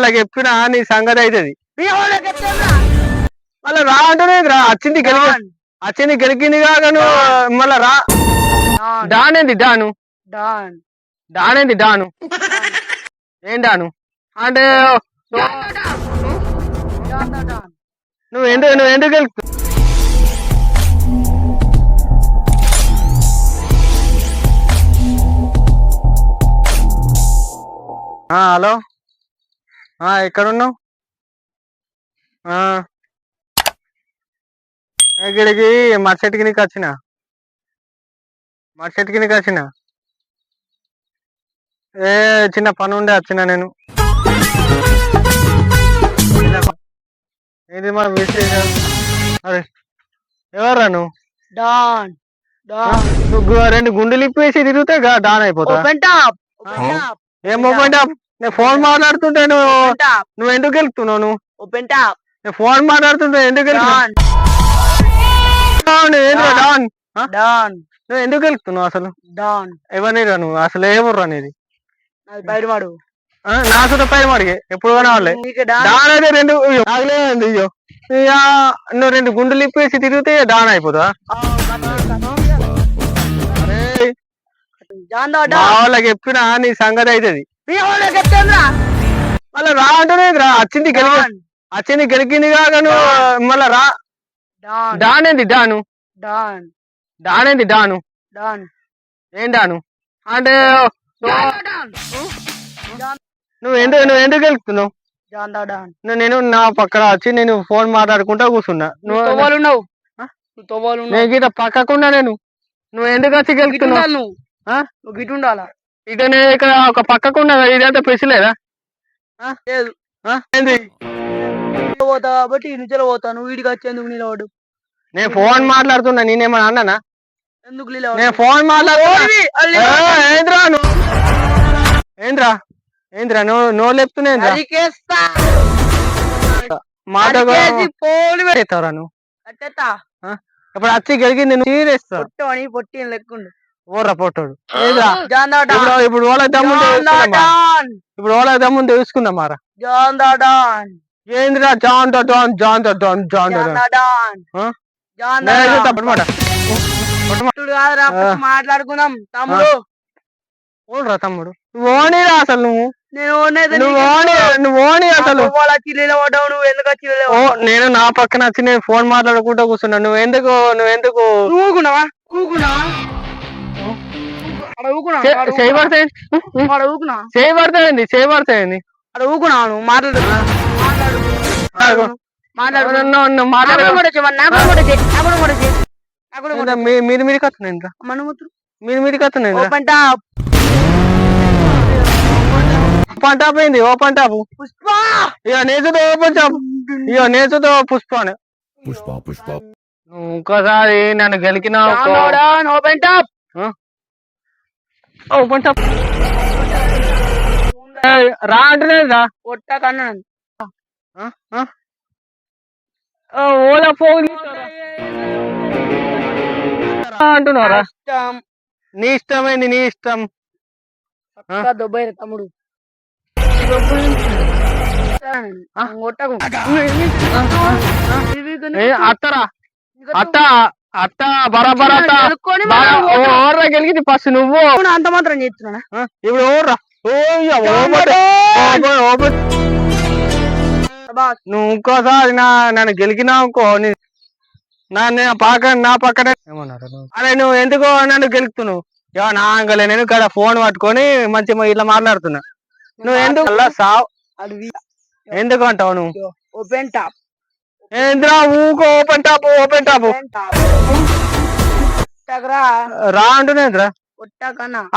వాళ్ళకి చెప్పినా నీ సంగతి అవుతుంది? మళ్ళీ రా అంటేనే రా వచ్చింది డాన్. వచ్చింది గెలికింది కాక నువ్వు మళ్ళీ రా. డాన్. డానేంది డాను? డాన్. డాను ఏం డాను? అంటే డాన్? డాన్ నువ్వు ఎందుకు నువ్వు ఎందుకు గెలుపు హలో? ఆ, ఎక్కడున్నావు? ఆ. ఇక్కడికి మర్చెట్ కిందకి వచ్చిన? మర్చెట్ కిందకి వచ్చిన? ఏ చిన్న పని ఉండే వచ్చిన నేను. చిన్న ప- మన విశేషం అరే ఎవరా నువ్వు? Don don. నువ్వు గు- రెండు గుండెలు ఇప్పేసి తిరిగితే గా- డాన్ అయిపోతా ఓపెన్ టాప్ ఓపెన్ టాప్ ఏం నేను ఫోన్ మాట్లాడుతుంటే నువ్వు నువ్వు ఎందుకు వెళ్తున్నావు నువ్వు? ఓపెన్ టాప్ నేను ఫోన్ మాట్లాడుతుంటే ఎందుకు వెళ్తున్నావు డాన్ డాన్ నువ్వు ఎందుకు వెళ్తున్నావు అసలు? డాన్ ఎవరిని రా నువ్వు? అసలు వాడు ఆ, నా సుత పైన అడిగే ఎప్పుడు కానీ డాన్ అయితే రెండు అయ్యో నువ్వు రెండు గుండెలు ఇప్పేసి తిరిగితే డాన్ అయిపోతా వాళ్ళకి చెప్పినా నీ సంగతి అవుతుంది? మళ్ళీ రా అంటేనే రా వచ్చింది డాన్. వచ్చింది గెలికింది కాక నువ్వు మళ్ళీ రా. డాన్. డానేంది డాను? డాన్. డానేంది డాను? డాన్. ఏం డాను? అంటే డాన్ డాన్ డాన్. నువ్వు ఎందుకు నువ్వు ఎందుకు డాన్ డాన్. నువ్వు నేను నా పక్కన వచ్చి నేను ఫోన్ మాట్లాడుకుంటా కూర్చున్నా. నువ్వు నేను గీత పక్కకున్నా నేను నువ్వు. ఎందుకు వచ్చి ఉండాలి నువ్వు. ఆ? నేను ఇక్కడ ఒక పక్కకున్నా ఇదంతా పెసలేదా లేదు? ఏంది? పోతావు కాబట్టి పోతావు. నువ్వు వీడికి వచ్చేందుకు నిలబడు నేను ఫోన్ మాట్లాడుతున్నా. నేనేమన్నా అన్నానా? ఎందుకు నేను ఫోన్ మాట్లాడుతున్నా. ఏంద్రా నువ్వు? ఏంద్రా? నువ్వు నువ్వు లేపుతున్నా ఏంద్రా? నరికేస్తా. మాట నరికేసి పోలు పె- చేస్తావురా నువ్వు. ఇప్పుడు వచ్చి గెలిగింది నువ్వు పొట్టు లెక్కుండు. ఓర్రా దా ఇప్పుడు. ఇప్పుడు వాళ్ళకి దమ్ముంటే దా. ఇప్పుడు దమ్ముంటే మారా జాన్ దా డాన్. ఏంద్రా జాన్ డా డాన్ జాన్ దా డాన్. జాన్ దా నేను డాన్. చెప్తా పట్టుమాట పొట్టుడు కాదురా, ఆ. ఫస్ట్ మాట్లాడుకుందాం. తమ్ముడు. ఓన్రా తమ్ముడు. నువ్వు ఓనీరా అసలు నువ్వు. నేను నా పక్కన వచ్చి నేను ఫోన్ మాట్లాడుకుంటూ కూర్చున్నా. నువ్వు ఎందుకు నువ్వు ఎందుకు? నువ్వు చేయి పడతాయండి అక్కడ ఊకున్నావా నువ్వు? మాట్లాడు మాట్లాడు ఆగు. మాట్లాడు నువ్వు- నువ్వు- నువ్వు నాకు మాట్లాడు. కూడా చెప్పు, నాకు కూడా చెప్పు, నాకు కూడా చెప్పు, నాకు కూడా ఏంద్రా, చెప్పు. మీ- మీరు మీరికి వస్తున్నాయి మనుమతులు. మీరు మీరికి వస్తున్నాయి ఓపెన్ టాప్. ఓపెన్ టాప్ ఏంది? Open top Pushpa! ఇక నేచుతో ఓపెన్ టాప్ ఇక నేచుతో పుష్ప అని. పుష్ప పుష్ప. ఇంకోసారి నన్ను గెలికినా ఓపెన్ టాప్ ఏయ్, రా అంటేనే రా కొట్ట కన్నాను. ఓలా ఫోన్ అంటున్నారా నీ ఇష్టమైంది నీ ఇష్టం దుబాయ్ తమ్ముడు. అత్తరా. అత్త. అత్త బరాబర్ అత్త తెలుసుకొని బాగా- మనం ఓ, కొట్టు. ఓర్రా గెలిగింది ఫస్ట్ నువ్వు. అంత మాత్రం చేస్తున్నా ఇప్పుడు ఓర్రా. నువ్వు ఇంకోసారి నా నన్ను గెలికినావు అనుకో నీ- నా పక్కన? అరే నువ్వు ఎందుకో నన్ను గెలుపుతున్నావు? ఇక నా అంగలే నేను ఇక్కడ ఫోన్ పట్టుకొని మంచిగా ఇట్లా మాట్లాడుతున్నా. నువ్వు ఎందుకు సావ్? అడవి. ఎందుకు అంటావు నువ్వు? Open top. ఏంద్రా ఊకో ఓపెన్ టాప్ ఓపెన్ టాప్ రా అంటున్నాయిరా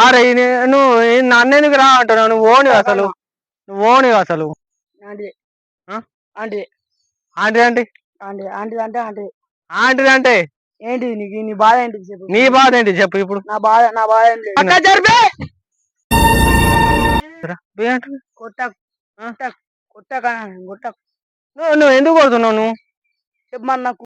అరే నువ్వు నన్నెందుకు రా అంటున్నావు? నువ్వు ఓని అసలు. నువ్వు ఓని అసలు. ఆంటీ? ఆంటీ. Aunty aunty. అంటే ఆంటీ. ఆంటీ అంటే? ఏంటి నీకు నీ బాధ ఏంటి చెప్పు. నీ బాధ ఏంటి చెప్పు ఇప్పుడు. నా బాధ నా బాధ ఏం లేదు అక్క జరిపే? కొట్ట ఆ? కొట్ట కొట్టకన్నా కొట్ట నువ్వు నువ్వు ఎందుకు కొడుతున్నావు నువ్వు? చెప్పమని నాకు